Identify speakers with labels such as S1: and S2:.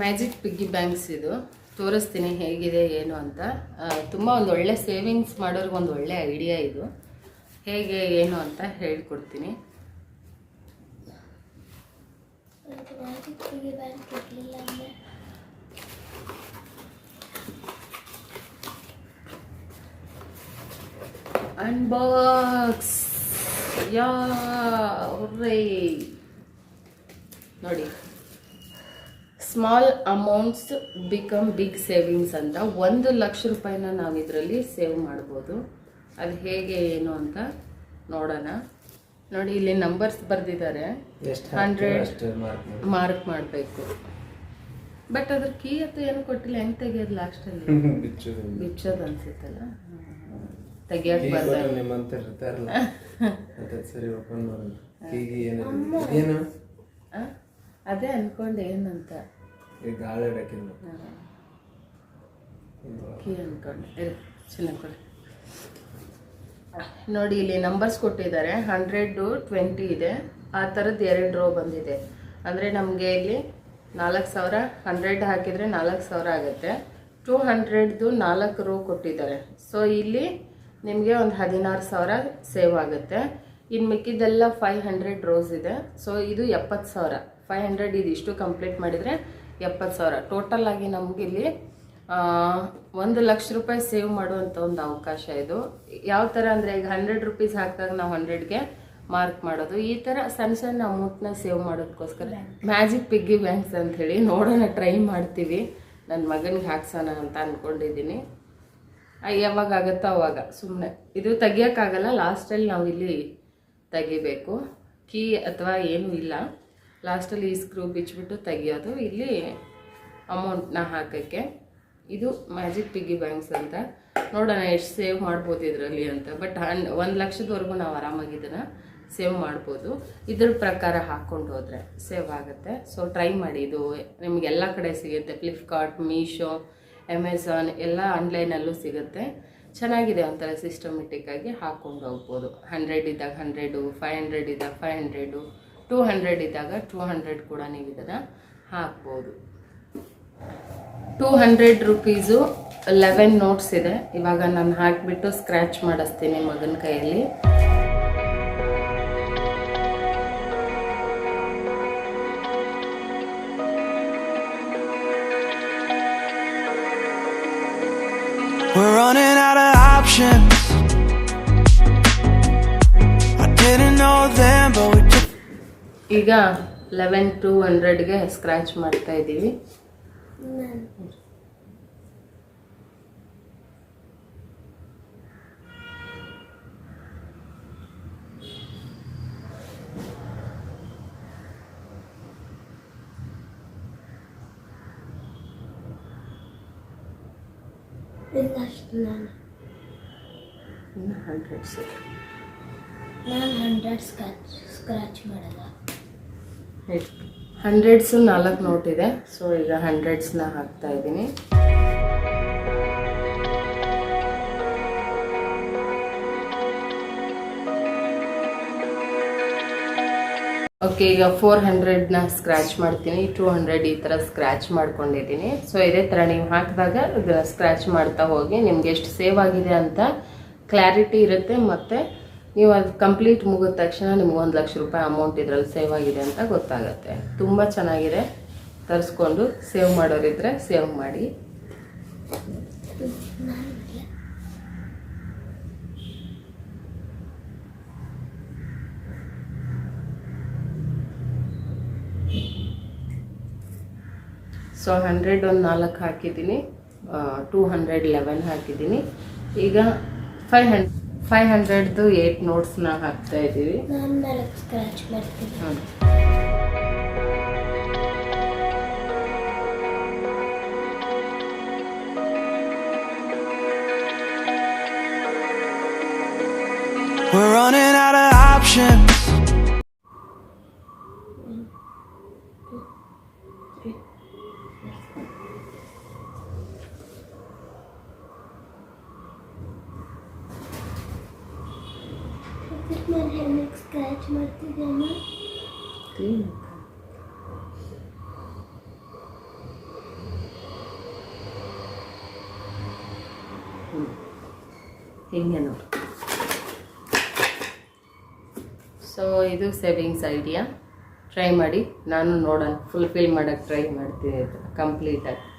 S1: Magic piggy banks ಇದು. ತೋರಿಸ್ತೀನಿ ಹೇಗಿದೆ ಏನು ಅಂತ. ತುಂಬ ಒಂದು ಒಳ್ಳೆ ಸೇವಿಂಗ್ಸ್ ಮಾಡೋರಿಗೆ ಒಂದು ಒಳ್ಳೆ ಐಡಿಯಾ ಇದು. ಹೇಗೆ ಏನು ಅಂತ ಹೇಳ್ಕೊಡ್ತೀನಿ. ಅನ್ಬಾಕ್ಸ್ ಯಾ ನೋಡಿ. Small amounts become big savings ಅಂತ. ಒಂದು ಲಕ್ಷ ರೂಪಾಯಿನ ನಾವು ಇದರಲ್ಲಿ ಸೇವ್ ಮಾಡ್ಬೋದು. ಅದು ಹೇಗೆ ಏನು ಅಂತ ನೋಡೋಣ. ನೋಡಿ ಇಲ್ಲಿ ನಂಬರ್ಸ್ ಬರೆದಿದ್ದಾರೆ.
S2: ಹಂಡ್ರೆಡ್. ಮಾರ್ಕ್ ಮಾಡಿ
S1: ಮಾಡಬೇಕು. ಬಟ್ ಅದ್ರ ಕೀ ಅಂತ ಏನು ಕೊಟ್ಟಿಲ್ಲ ಹೆಂಗೆ ತೆಗಿಯೋದು ಲಾಸ್ಟಲ್ಲಿ
S2: ಬಿಚ್ಚೋದು.
S1: ಅನ್ಸುತ್ತಲ್ಲ? ತೆಗಿಯೋಕೆ
S2: ಬರ್ತಾರೆ ಸರಿ ಓಪನ್ ಮಾಡೋಣ ಏನು?
S1: ಅದೇ ಅನ್ಕೊಂಡೆ ಏನಂತ?
S2: ಈಗ ಗಾಳಿ
S1: ಕೀ ಅನ್ಕೊಂಡೆ. ಕೊಡಿ ನೋಡಿ ಇಲ್ಲಿ ನಂಬರ್ಸ್ ಕೊಟ್ಟಿದ್ದಾರೆ. ಹಂಡ್ರೆಡ್ಡು ಟ್ವೆಂಟಿ ಇದೆ. ಆ ಥರದ್ದು ಎರಡು ರೋ ಬಂದಿದೆ. ಅಂದರೆ ನಮಗೆ ಇಲ್ಲಿ ನಾಲ್ಕು ಸಾವಿರ ಹಂಡ್ರೆಡ್ ಹಾಕಿದರೆ ನಾಲ್ಕು ಸಾವಿರ ಆಗುತ್ತೆ. ಟೂ ಹಂಡ್ರೆಡ್ದು ನಾಲ್ಕು ರೋ ಕೊಟ್ಟಿದ್ದಾರೆ. ಸೊ ಇಲ್ಲಿ ನಿಮಗೆ ಒಂದು ಹದಿನಾರು ಸಾವಿರ ಸೇವ್ ಆಗುತ್ತೆ. ಇನ್ನು ಮಿಕ್ಕಿದ್ದೆಲ್ಲ ಫೈವ್ ಹಂಡ್ರೆಡ್ ರೋಸ್ ಇದೆ. ಸೊ ಇದು ಎಪ್ಪತ್ತು ಸಾವಿರ. ಫೈವ್ ಹಂಡ್ರೆಡ್ ಇದು ಇಷ್ಟು ಕಂಪ್ಲೀಟ್ ಮಾಡಿದರೆ ಎಪ್ಪತ್ತು ಸಾವಿರ. ಟೋಟಲ್ ಆಗಿ ನಮಗಿಲ್ಲಿ ಒಂದು ಲಕ್ಷ ರೂಪಾಯಿ ಸೇವ್ ಮಾಡುವಂಥ ಒಂದು ಅವಕಾಶ ಇದು. ಯಾವ ಥರ ಅಂದರೆ ಈಗ ಹಂಡ್ರೆಡ್ ರುಪೀಸ್ ಹಾಕಿದಾಗ ನಾವು ಹಂಡ್ರೆಡ್ಗೆ ಮಾರ್ಕ್ ಮಾಡೋದು. ಈ ಥರ ಸಣ್ಣ ಸಣ್ಣ ಅಮೌಂಟ್ನ ಸೇವ್ ಮಾಡೋದಕ್ಕೋಸ್ಕರ ಮ್ಯಾಜಿಕ್ ಪಿಗ್ಗಿ ಬ್ಯಾಂಕ್ಸ್ ಅಂತ ಹೇಳಿ ನೋಡೋಣ ಟ್ರೈ ಮಾಡ್ತೀವಿ. ನನ್ನ ಮಗನಿಗೆ ಹಾಕ್ಸೋಣ ಅಂತ ಅಂದ್ಕೊಂಡಿದ್ದೀನಿ ಯಾವಾಗ ಆಗುತ್ತೋ ಅವಾಗ. ಸುಮ್ಮನೆ ಇದು ತೆಗಿಯೋಕ್ಕಾಗಲ್ಲ ಲಾಸ್ಟಲ್ಲಿ ನಾವು ಇಲ್ಲಿ ತೆಗಿಬೇಕು. ಕೀ ಅಥವಾ ಏನೂ ಇಲ್ಲ. ಲಾಸ್ಟಲ್ಲಿ ಈ ಸ್ಕ್ರೂ ಬಿಚ್ಚಿಬಿಟ್ಟು ತೆಗಿಯೋದು. ಇಲ್ಲಿ ಅಮೌಂಟ್ನ ಹಾಕೋಕ್ಕೆ. ಇದು ಮ್ಯಾಜಿಕ್ ಪಿಗ್ಗಿ ಬ್ಯಾಂಕ್ಸ್ ಅಂತ. ನೋಡೋಣ ಎಷ್ಟು ಸೇವ್ ಮಾಡ್ಬೋದು ಇದರಲ್ಲಿ ಅಂತ. ಬಟ್ ಹನ್, ಒಂದು ಲಕ್ಷದವರೆಗೂ ನಾವು ಆರಾಮಾಗಿ ಇದನ್ನು ಸೇವ್ ಮಾಡ್ಬೋದು. ಇದ್ರ ಪ್ರಕಾರ ಹಾಕ್ಕೊಂಡು ಹೋದರೆ ಸೇವ್ ಆಗುತ್ತೆ. ಸೊ ಟ್ರೈ ಮಾಡಿ ಇದು. ನಿಮ್ಗೆ ಎಲ್ಲ ಕಡೆ ಸಿಗುತ್ತೆ. ಫ್ಲಿಪ್ಕಾರ್ಟ್ ಮೀಶೋ ಅಮೆಝಾನ್ ಎಲ್ಲ ಆನ್ಲೈನಲ್ಲೂ ಸಿಗುತ್ತೆ. ಚೆನ್ನಾಗಿದೆ ಒಂಥರ ಸಿಸ್ಟಮೆಟಿಕ್ಕಾಗಿ ಹಾಕ್ಕೊಂಡು ಹೋಗ್ಬೋದು. ಹಂಡ್ರೆಡ್ ಇದ್ದಾಗ ಹಂಡ್ರೆಡು ಫೈವ್ ಹಂಡ್ರೆಡ್ ಇದ್ದಾಗ ಫೈವ್ ಹಂಡ್ರೆಡು ಟೂ ಹಂಡ್ರೆಡ್ ಇದ್ದಾಗ ಟೂ ಹಂಡ್ರೆಡ್ ಕೂಡ ನೀವು ಇದನ್ನು ಹಾಕ್ಬೋದು two hundred rupees eleven notes ಇದೆ ಇವಾಗ ನಾನು ಹಾಕಿಬಿಟ್ಟು ಸ್ಕ್ರ್ಯಾಚ್ ಮಾಡಿಸ್ತೀನಿ ಮಗನ ಕೈಯಲ್ಲಿ
S3: We're running out of options. I didn't know took.
S1: ಈಗ ಲೆವೆನ್ ಟು ಹಂಡ್ರೆಡ್ಗೆ ಸ್ಕ್ರ್ಯಾಚ್ ಮಾಡ್ತಾ ಇದ್ದೀವಿ.
S4: ಹಂಡ್ರೆಡ್ ಸ್ಕ್ರಾಚ್ ಸ್ಕ್ರಾಚ್ ಮಾಡಲ್ಲ
S1: ಹಂಡ್ರೆಡ್ಸು ನಾಲ್ಕು ನೋಟ್ ಇದೆ. ಸೊ ಈಗ ಹಂಡ್ರೆಡ್ಸ್ನ ಹಾಕ್ತಾ ಇದ್ದೀನಿ. ಓಕೆ ಈಗ ಫೋರ್ ಹಂಡ್ರೆಡ್ನ ಸ್ಕ್ರ್ಯಾಚ್ ಮಾಡ್ತೀನಿ. ಟೂ ಹಂಡ್ರೆಡ್ ಈ ಥರ ಸ್ಕ್ರ್ಯಾಚ್ ಮಾಡ್ಕೊಂಡಿದ್ದೀನಿ. ಸೊ ಇದೇ ಥರ ನೀವು ಹಾಕಿದಾಗ ಸ್ಕ್ರಾಚ್ ಸ್ಕ್ರ್ಯಾಚ್ ಮಾಡ್ತಾ ಹೋಗಿ ನಿಮ್ಗೆ ಎಷ್ಟು ಸೇವ್ ಆಗಿದೆ ಅಂತ ಕ್ಲಾರಿಟಿ ಇರುತ್ತೆ ಮತ್ತು ನೀವು ಅದು ಕಂಪ್ಲೀಟ್ ಮುಗಿದ ತಕ್ಷಣ ನಿಮ್ಗೆ ಒಂದು ಲಕ್ಷ ರೂಪಾಯಿ ಅಮೌಂಟ್ ಇದರಲ್ಲಿ ಸೇವ್ ಆಗಿದೆ ಅಂತ ಗೊತ್ತಾಗುತ್ತೆ. ತುಂಬ ಚೆನ್ನಾಗಿದೆ. ತರಿಸ್ಕೊಂಡು ಸೇವ್ ಮಾಡೋರಿದ್ರೆ ಸೇವ್ ಮಾಡಿ. ಸೊ ಹಂಡ್ರೆಡ್ ಒಂದು ನಾಲ್ಕು ಹಾಕಿದ್ದೀನಿ. ಟೂ ಹಂಡ್ರೆಡ್ ಲೆವೆನ್ ಹಾಕಿದ್ದೀನಿ. ಈಗ five hand five hundred eight ನೋಟ್ಸ್ನ ಹಾಕ್ತಾ ಇದ್ದೀವಿ.
S3: We're running out of options.
S1: ಹಿಂಗೆ ನೋಡಿ. ಸೊ ಇದು ಸೇವಿಂಗ್ಸ್ ಐಡಿಯಾ ಟ್ರೈ ಮಾಡಿ. ನಾನು ನೋಡೋಣ. ಫುಲ್ಫಿಲ್ ಮಾಡೋಕ್ಕೆ ಟ್ರೈ ಮಾಡ್ತೀನಿ ಕಂಪ್ಲೀಟಾಗಿ